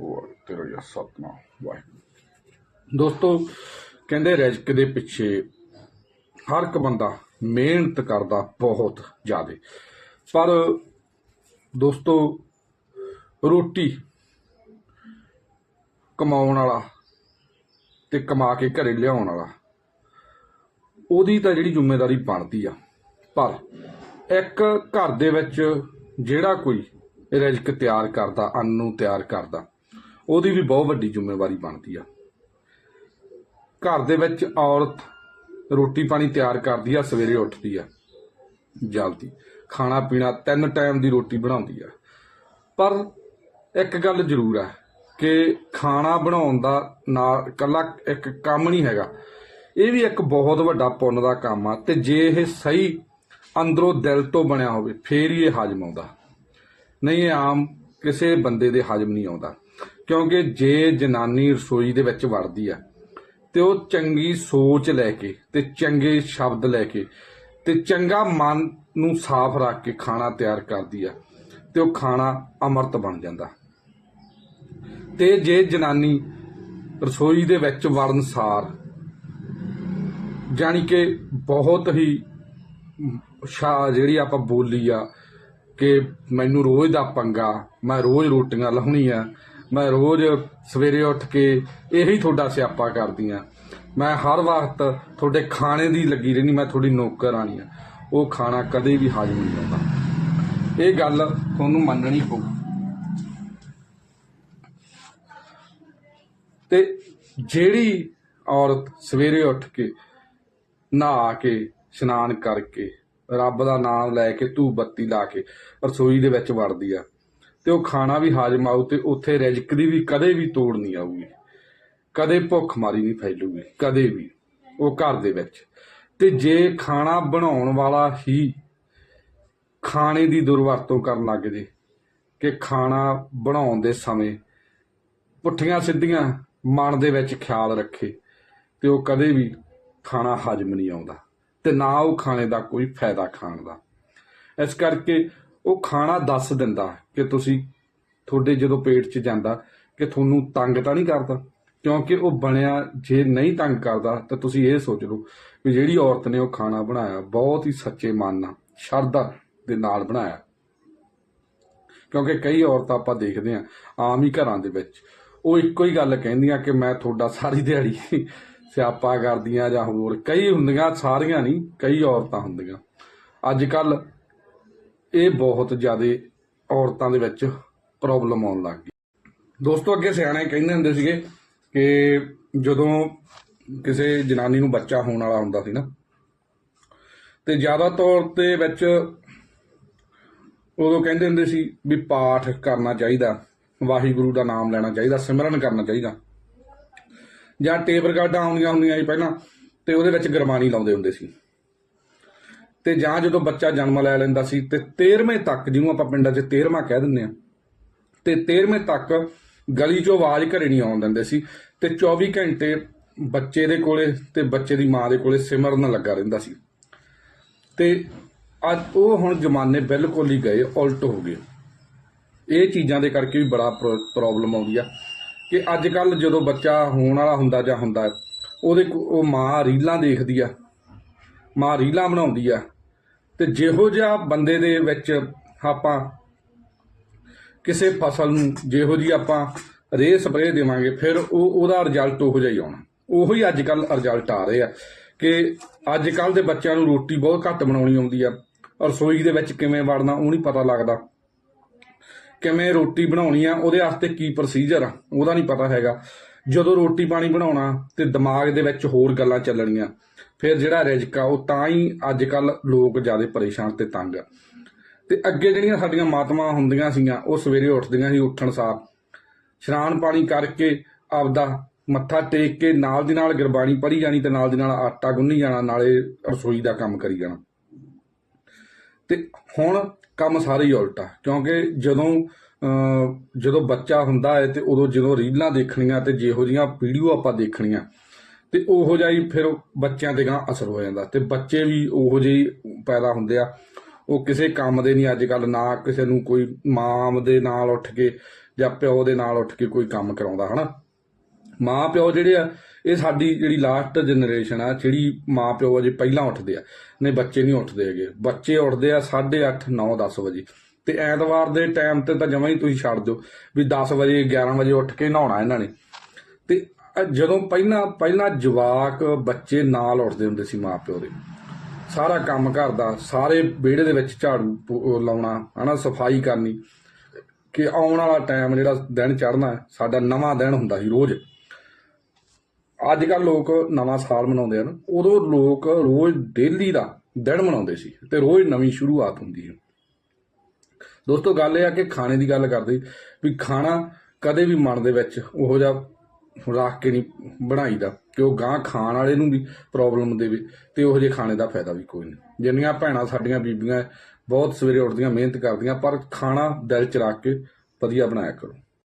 ਉਹ ਤੇਰਾ ਯਾ ਸਤਨਾਮ ਵਾਹਿਗੁਰੂ। ਦੋਸਤੋ, ਕਹਿੰਦੇ ਰਿਜ਼ਕ ਦੇ ਪਿੱਛੇ ਹਰ ਇੱਕ ਬੰਦਾ ਮਿਹਨਤ ਕਰਦਾ ਬਹੁਤ ਜ਼ਿਆਦਾ। ਪਰ ਦੋਸਤੋ, ਰੋਟੀ ਕਮਾਉਣ ਵਾਲਾ ਤੇ ਕਮਾ ਕੇ ਘਰੇ ਲਿਆਉਣ ਵਾਲਾ, ਉਹਦੀ ਤਾਂ ਜਿਹੜੀ ਜ਼ਿੰਮੇਵਾਰੀ ਬਣਦੀ ਆ। ਪਰ ਇੱਕ ਘਰ ਦੇ ਵਿੱਚ ਜਿਹੜਾ ਕੋਈ ਰਿਜ਼ਕ ਤਿਆਰ ਕਰਦਾ, ਅੰਨ ਨੂੰ ਤਿਆਰ ਕਰਦਾ ਉਹਦੀ ਵੀ ਬਹੁਤ ਵੱਡੀ ਜ਼ਿੰਮੇਵਾਰੀ ਬਣਦੀ ਆ। ਘਰ ਦੇ ਵਿੱਚ ਔਰਤ ਰੋਟੀ ਪਾਣੀ ਤਿਆਰ ਕਰਦੀ ਆ, ਸਵੇਰੇ ਉੱਠਦੀ ਆ, ਜਲਦੀ। ਖਾਣਾ ਪੀਣਾ ਤਿੰਨ ਟਾਈਮ ਦੀ ਰੋਟੀ ਬਣਾਉਂਦੀ ਆ। ਪਰ ਇੱਕ ਗੱਲ ਜ਼ਰੂਰ ਹੈ ਕਿ ਖਾਣਾ ਬਣਾਉਣ ਦਾ ਨਾ ਇਕੱਲਾ ਇੱਕ ਕੰਮ ਨਹੀਂ ਹੈਗਾ। ਇਹ ਵੀ ਇੱਕ ਬਹੁਤ ਵੱਡਾ ਪੁੰਨ ਦਾ ਕੰਮ ਆ ਤੇ ਜੇ ਇਹ ਸਹੀ ਅੰਦਰੋਂ ਦਿਲ ਤੋਂ ਬਣਿਆ ਹੋਵੇ, ਫੇਰ ਹੀ ਇਹ ਹਜਮ ਆਉਂਦਾ। ਨਹੀਂ, ਇਹ ਆਮ ਕਿਸੇ ਬੰਦੇ ਦੇ ਹਜਮ ਨਹੀਂ ਆਉਂਦਾ। ਕਿਉਂਕਿ ਜੇ ਜਨਾਨੀ ਰਸੋਈ ਦੇ ਵਿੱਚ ਵੜਦੀ ਆ, ਤੇ ਉਹ ਚੰਗੀ ਸੋਚ ਲੈ ਕੇ ਤੇ ਚੰਗੇ ਸ਼ਬਦ ਲੈ ਕੇ ਤੇ ਚੰਗਾ ਮਨ ਨੂੰ ਸਾਫ਼ ਰੱਖ ਕੇ ਖਾਣਾ ਤਿਆਰ ਕਰਦੀ ਆ, ਤੇ ਉਹ ਖਾਣਾ ਅਮਰਤ ਬਣ ਜਾਂਦਾ। ਤੇ ਜੇ ਜਨਾਨੀ ਰਸੋਈ ਦੇ ਵਿੱਚ ਵੜਨ ਸਾਰ, ਜਾਣੀ ਕਿ ਬਹੁਤ ਹੀ ਸ਼ਾ ਜਿਹੜੀ ਆਪਾਂ ਬੋਲੀ ਆ ਕਿ ਮੈਨੂੰ ਰੋਜ਼ ਦਾ ਪੰਗਾ, ਮੈਂ ਰੋਜ਼ ਰੋਟੀਆਂ ਲਾਹੁਣੀ ਆ ਮੈਂ ਰੋਜ਼ ਸਵੇਰੇ ਉੱਠ ਕੇ ਇਹੀ ਤੁਹਾਡਾ ਸਿਆਪਾ ਕਰਦੀ ਆ। ਮੈਂ ਹਰ ਵਕਤ ਤੁਹਾਡੇ ਖਾਣੇ ਦੀ ਲੱਗੀ ਰਹਿਣੀ ਮੈਂ ਤੁਹਾਡੀ ਨੌਕਰ ਆਣੀ ਆ। ਉਹ ਖਾਣਾ ਕਦੇ ਵੀ ਹਾਜ਼ਮ ਨਹੀਂ ਆਉਂਦਾ ਇਹ ਗੱਲ ਤੁਹਾਨੂੰ ਮੰਨਣੀ ਪਊ। ਤੇ ਜਿਹੜੀ ਔਰਤ ਸਵੇਰੇ ਉੱਠ ਕੇ ਨਹਾ ਕੇ, ਇਸ਼ਨਾਨ ਕਰਕੇ, ਰੱਬ ਦਾ ਨਾਮ ਲੈ ਕੇ ਧੂਪ ਬੱਤੀ ਲਾ ਕੇ ਰਸੋਈ ਦੇ ਵਿੱਚ ਵੜਦੀ ਆ ਤੇ ਉਹ ਖਾਣਾ ਵੀ ਹਾਜ਼ਮ ਆਊ ਤੇ ਉੱਥੇ ਰਿਜ਼ਕ ਦੀ ਵੀ ਕਦੇ ਵੀ ਤੋੜ ਨਹੀਂ ਆਊਗੀ। ਕਦੇ ਭੁੱਖ ਮਾਰੀ ਨਹੀਂ ਫੈਲੂਗੀ, ਕਦੇ ਵੀ, ਉਹ ਘਰ ਦੇ ਵਿੱਚ। ਤੇ ਜੇ ਖਾਣਾ ਬਣਾਉਣ ਵਾਲਾ ਹੀ ਖਾਣੇ ਦੀ ਦੁਰਵਰਤੋਂ ਕਰਨ ਲੱਗ ਜੇ ਕਿ ਖਾਣਾ ਬਣਾਉਣ ਦੇ ਸਮੇਂ ਪੁੱਠੀਆਂ ਸਿੱਧੀਆਂ ਮਨ ਦੇ ਵਿੱਚ ਖਿਆਲ ਰੱਖੇ ਤੇ ਉਹ ਕਦੇ ਵੀ ਖਾਣਾ ਹਜਮ ਨਹੀਂ ਆਉਂਦਾ ਤੇ ਨਾ ਉਹ ਖਾਣੇ ਦਾ ਕੋਈ ਫਾਇਦਾ ਖਾਣ ਦਾ। ਇਸ ਕਰਕੇ ਉਹ ਖਾਣਾ ਦੱਸ ਦਿੰਦਾ ਕਿ ਤੁਸੀਂ ਤੁਹਾਡੇ ਜਦੋਂ ਪੇਟ 'ਚ ਜਾਂਦਾ ਕਿ ਤੁਹਾਨੂੰ ਤੰਗ ਤਾਂ ਨਹੀਂ ਕਰਦਾ? ਕਿਉਂਕਿ ਉਹ ਬਣਿਆ ਜੇ ਨਹੀਂ ਤੰਗ ਕਰਦਾ ਤਾਂ ਤੁਸੀਂ ਇਹ ਸੋਚ ਲਓ ਵੀ ਜਿਹੜੀ ਔਰਤ ਨੇ ਉਹ ਖਾਣਾ ਬਣਾਇਆ, ਬਹੁਤ ਹੀ ਸੱਚੇ ਮਨ ਨਾਲ, ਸ਼ਰਧਾ ਦੇ ਨਾਲ ਬਣਾਇਆ। ਕਿਉਂਕਿ ਕਈ ਔਰਤਾਂ ਆਪਾਂ ਦੇਖਦੇ ਆਂ ਆਮ ਹੀ ਘਰਾਂ ਦੇ ਵਿੱਚ, ਉਹ ਇੱਕੋ ਹੀ ਗੱਲ ਕਹਿੰਦੀਆਂ ਕਿ ਮੈਂ ਤੁਹਾਡਾ ਸਾਰੀ ਦਿਹਾੜੀ ਸਿਆਪਾ ਕਰਦੀਆਂ ਜਾਂ ਹੋਰ, ਕਈ ਹੁੰਦੀਆਂ, ਸਾਰੀਆਂ ਨਹੀਂ, ਕਈ ਔਰਤਾਂ ਹੁੰਦੀਆਂ। ਅੱਜ ਕੱਲ ਇਹ ਬਹੁਤ ਜ਼ਿਆਦਾ ਔਰਤਾਂ ਦੇ ਵਿੱਚ ਪ੍ਰੋਬਲਮ ਆਉਣ ਲੱਗ ਗਈ। ਦੋਸਤੋ, ਅੱਗੇ ਸਿਆਣੇ ਕਹਿੰਦੇ ਹੁੰਦੇ ਸੀਗੇ ਕਿ ਜਦੋਂ ਕਿਸੇ ਜਨਾਨੀ ਨੂੰ ਬੱਚਾ ਹੋਣ ਵਾਲਾ ਹੁੰਦਾ ਸੀ ਨਾ, ਤੇ ਜ਼ਿਆਦਾ ਤੌਰ ਤੇ ਵਿੱਚ ਉਦੋਂ ਕਹਿੰਦੇ ਹੁੰਦੇ ਸੀ ਵੀ ਪਾਠ ਕਰਨਾ ਚਾਹੀਦਾ, ਵਾਹਿਗੁਰੂ ਦਾ ਨਾਮ ਲੈਣਾ ਚਾਹੀਦਾ, ਸਿਮਰਨ ਕਰਨਾ ਚਾਹੀਦਾ। ਜਾਂ ਟੇਪ ਰਿਕਾਰਡਾਂ ਆਉਂਦੀਆਂ ਹੁੰਦੀਆਂ ਸੀ ਪਹਿਲਾਂ, ਤੇ ਉਹਦੇ ਵਿੱਚ ਗੁਰਬਾਣੀ ਲਾਉਂਦੇ ਹੁੰਦੇ ਸੀ। ਤੇ ਜਾਂ ਜਦੋਂ ਬੱਚਾ ਜਨਮ ਲੈ ਲੈਂਦਾ ਸੀ ਤੇ 13ਵੇਂ ਤੱਕ, ਜਿਹਨੂੰ ਆਪਾਂ ਪਿੰਡਾਂ 'ਚ 13ਵਾਂ ਕਹਿ ਦਿੰਦੇ ਆ ਤੇ 13ਵੇਂ ਤੱਕ ਗਲੀ 'ਚੋਂ ਆਵਾਜ਼ ਘਰੇ ਨਹੀਂ ਆਉਣ ਦਿੰਦੇ ਸੀ ਤੇ 24 ਘੰਟੇ ਬੱਚੇ ਦੇ ਕੋਲੇ ਤੇ ਬੱਚੇ ਦੀ ਮਾਂ ਦੇ ਕੋਲੇ ਸਿਮਰਨ ਲੱਗਾ ਰਹਿੰਦਾ ਸੀ। ਤੇ ਅੱਜ ਉਹ ਹੁਣ ਜ਼ਮਾਨੇ ਬਿਲਕੁਲ ਹੀ ਗਏ, ਉਲਟ ਹੋ ਗਏ। ਇਹ ਚੀਜ਼ਾਂ ਦੇ ਕਰਕੇ ਵੀ ਬੜਾ ਪ੍ਰੋਬਲਮ ਆਉਂਦੀ ਆ ਕਿ ਅੱਜ ਕੱਲ ਜਦੋਂ ਬੱਚਾ ਹੋਣ ਵਾਲਾ ਹੁੰਦਾ ਜਾਂ ਹੁੰਦਾ, ਉਹਦੇ ਕੋ- ਉਹ ਮਾਂ ਰੀਲਾਂ ਦੇਖਦੀ ਆ ਮਾਂ ਰੀਲਾਂ ਬਣਾਉਂਦੀ ਆ। ਤੇ ਜਿਹੋ ਜਿਹਾ ਬੰਦੇ ਦੇ ਵਿੱਚ ਆਪਾਂ ਕਿਸੇ ਫਸਲ ਨੂੰ ਜਿਹੋ ਜੀ ਆਪਾਂ ਰੇਹ ਸਪਰੇਅ ਦੇਵਾਂਗੇ, ਫਿਰ ਉਹ, ਉਹਦਾ ਰਿਜ਼ਲਟ ਉਹੋ ਜਿਹਾ ਹੀ ਆਉਣਾ। ਉਹੋ ਹੀ ਅੱਜ ਕੱਲ ਰਿਜ਼ਲਟ ਆ ਰਹੇ ਆ ਕਿ ਅੱਜ ਕੱਲ ਦੇ ਬੱਚਿਆਂ ਨੂੰ ਰੋਟੀ ਬਹੁਤ ਘੱਟ ਬਣਾਉਣੀ ਆਉਂਦੀ ਆ। ਰਸੋਈ ਦੇ ਵਿੱਚ ਕਿਵੇਂ ਵੜਨਾ ਉਹ ਨਹੀਂ ਪਤਾ ਲੱਗਦਾ। ਕਿਵੇਂ ਰੋਟੀ ਬਣਾਉਣੀ ਆ, ਉਹਦੇ ਵਾਸਤੇ ਕੀ ਪ੍ਰੋਸੀਜਰ ਆ, ਉਹਦਾ ਨਹੀਂ ਪਤਾ ਹੈਗਾ। ਜਦੋਂ ਰੋਟੀ ਪਾਣੀ ਬਣਾਉਣਾ ਤੇ ਦਿਮਾਗ ਦੇ ਵਿੱਚ ਹੋਰ ਗੱਲਾਂ ਚੱਲਣੀਆਂ, ਫਿਰ ਜਿਹੜਾ ਰਿਜ਼ਕ ਆ, ਉਹ ਤਾਂ ਹੀ ਅੱਜ ਕੱਲ ਲੋਕ ਜ਼ਿਆਦਾ ਪਰੇਸ਼ਾਨ ਤੇ ਤੰਗ ਆ। ਤੇ ਅੱਗੇ ਜਿਹੜੀਆਂ ਸਾਡੀਆਂ ਮਾਤਮਾ ਹੁੰਦੀਆਂ ਸੀਗੀਆਂ, ਉਹ ਸਵੇਰੇ ਉੱਠਦੀਆਂ ਸੀ, ਉੱਠਣ ਸਾਰ। ਇਸ਼ਨਾਨ ਪਾਣੀ ਕਰਕੇ ਆਪਦਾ ਮੱਥਾ ਟੇਕ ਕੇ ਨਾਲ ਦੀ ਨਾਲ ਗੁਰਬਾਣੀ ਪੜ੍ਹੀ ਜਾਣੀ ਤੇ ਨਾਲ ਦੀ ਨਾਲ ਆਟਾ ਗੁੰਨੀ ਜਾਣਾ, ਨਾਲੇ ਰਸੋਈ ਦਾ ਕੰਮ ਕਰੀ ਜਾਣਾ। ਤੇ ਹੁਣ ਕੰਮ ਸਾਰੇ ਹੀ ਉਲਟਾ ਕਿਉਂਕਿ ਜਦੋਂ ਜਦੋਂ ਬੱਚਾ ਹੁੰਦਾ ਹੈ ਤੇ ਉਦੋਂ ਜਦੋਂ ਰੀਲਾਂ ਦੇਖਣੀਆਂ ਤੇ ਜਿਹੋ ਜੀਆਂ ਵੀਡੀਓ ਆਪਾਂ ਦੇਖਣੀਆਂ ਤੇ ਉਹੋ ਜਿਹਾ ਹੀ ਫਿਰ ਬੱਚਿਆਂ ਤੇ ਗਾਂ ਅਸਰ ਹੋ ਜਾਂਦਾ ਤੇ ਬੱਚੇ ਵੀ ਉਹੋ ਜਿਹੇ ਹੀ ਪੈਦਾ ਹੁੰਦੇ ਆ। ਉਹ ਕਿਸੇ ਕੰਮ ਦੇ ਨਹੀਂ ਅੱਜ ਕੱਲ ਨਾ ਕਿਸੇ ਨੂੰ ਕੋਈ ਮਾਂ ਦੇ ਨਾਲ ਉੱਠ ਕੇ ਜਾਂ ਪਿਓ ਦੇ ਨਾਲ ਉੱਠ ਕੇ ਕੋਈ ਕੰਮ ਕਰਾਉਂਦਾ, ਹਨਾ? ਮਾਂ ਪਿਓ ਜਿਹੜੇ ਆ, ਇਹ ਸਾਡੀ ਜਿਹੜੀ ਲਾਸਟ ਜਨਰੇਸ਼ਨ ਆ, ਜਿਹੜੀ ਮਾਂ ਪਿਓ ਅਜੇ ਪਹਿਲਾਂ ਉੱਠਦੇ ਆ, ਨਹੀਂ ਬੱਚੇ ਨਹੀਂ ਉੱਠਦੇ ਹੈਗੇ। ਬੱਚੇ ਉੱਠਦੇ ਆ 8:30 9 10 ਵਜੇ। ਤੇ ਐਤਵਾਰ ਦੇ ਟਾਈਮ ਤੇ ਤਾਂ ਜਮਾਂ ਹੀ ਤੁਸੀਂ ਛੱਡ ਦਿਓ ਵੀ 10 ਵਜੇ 11 ਵਜੇ ਉੱਠ ਕੇ ਨਹਾਉਣਾ ਇਹਨਾਂ ਨੇ। ਤੇ ਜਦੋਂ ਪਹਿਲਾਂ ਪਹਿਲਾਂ ਜਵਾਕ ਬੱਚੇ ਨਾਲ ਉੱਠਦੇ ਹੁੰਦੇ ਸੀ ਮਾਂ ਪਿਓ ਦੇ। ਸਾਰਾ ਕੰਮ ਘਰ ਦਾ, ਸਾਰੇ ਵਿਹੜੇ ਦੇ ਵਿੱਚ ਝਾੜੂ ਲਾਉਣਾ, ਹਨਾ, ਸਫ਼ਾਈ ਕਰਨੀ, ਕਿ ਆਉਣ ਵਾਲਾ ਟਾਈਮ ਜਿਹੜਾ ਦਿਨ ਚੜਨਾ ਸਾਡਾ ਨਵਾਂ ਦਿਨ ਹੁੰਦਾ ਸੀ ਰੋਜ਼। ਅੱਜ ਕੱਲ ਲੋਕ ਨਵਾਂ ਸਾਲ ਮਨਾਉਂਦੇ ਹਨ। ਉਦੋਂ ਲੋਕ ਰੋਜ਼ ਡੇਲੀ ਦਾ ਦਿਨ ਮਨਾਉਂਦੇ ਸੀ ਤੇ ਰੋਜ਼ ਨਵੀਂ ਸ਼ੁਰੂਆਤ ਹੁੰਦੀ ਸੀ। ਦੋਸਤੋ, ਗੱਲ ਇਹ ਆ ਕਿ ਖਾਣੇ ਦੀ ਗੱਲ ਕਰਦੇ ਵੀ ਖਾਣਾ ਕਦੇ ਵੀ ਮਨ ਦੇ ਵਿੱਚ ਉਹੋ ਜਿਹਾ ਰੱਖ ਕੇ ਨਹੀਂ ਬਣਾਈਦਾ ਕਿ ਉਹ ਗਾਂ ਖਾਣ ਵਾਲੇ ਨੂੰ ਵੀ ਪ੍ਰੋਬਲਮ ਦੇਵੇ ਤੇ ਉਹੋ ਜਿਹੇ ਖਾਣੇ ਦਾ ਫਾਇਦਾ ਵੀ ਕੋਈ ਨਹੀਂ। ਜਿੰਨੀਆਂ ਭੈਣਾਂ ਸਾਡੀਆਂ ਬੀਬੀਆਂ ਬਹੁਤ ਸਵੇਰੇ ਉੱਠਦੀਆਂ, ਮਿਹਨਤ ਕਰਦੀਆਂ, ਪਰ ਖਾਣਾ ਦਿਲ ਚ ਰੱਖ ਕੇ ਵਧੀਆ ਬਣਾਇਆ ਕਰੋ।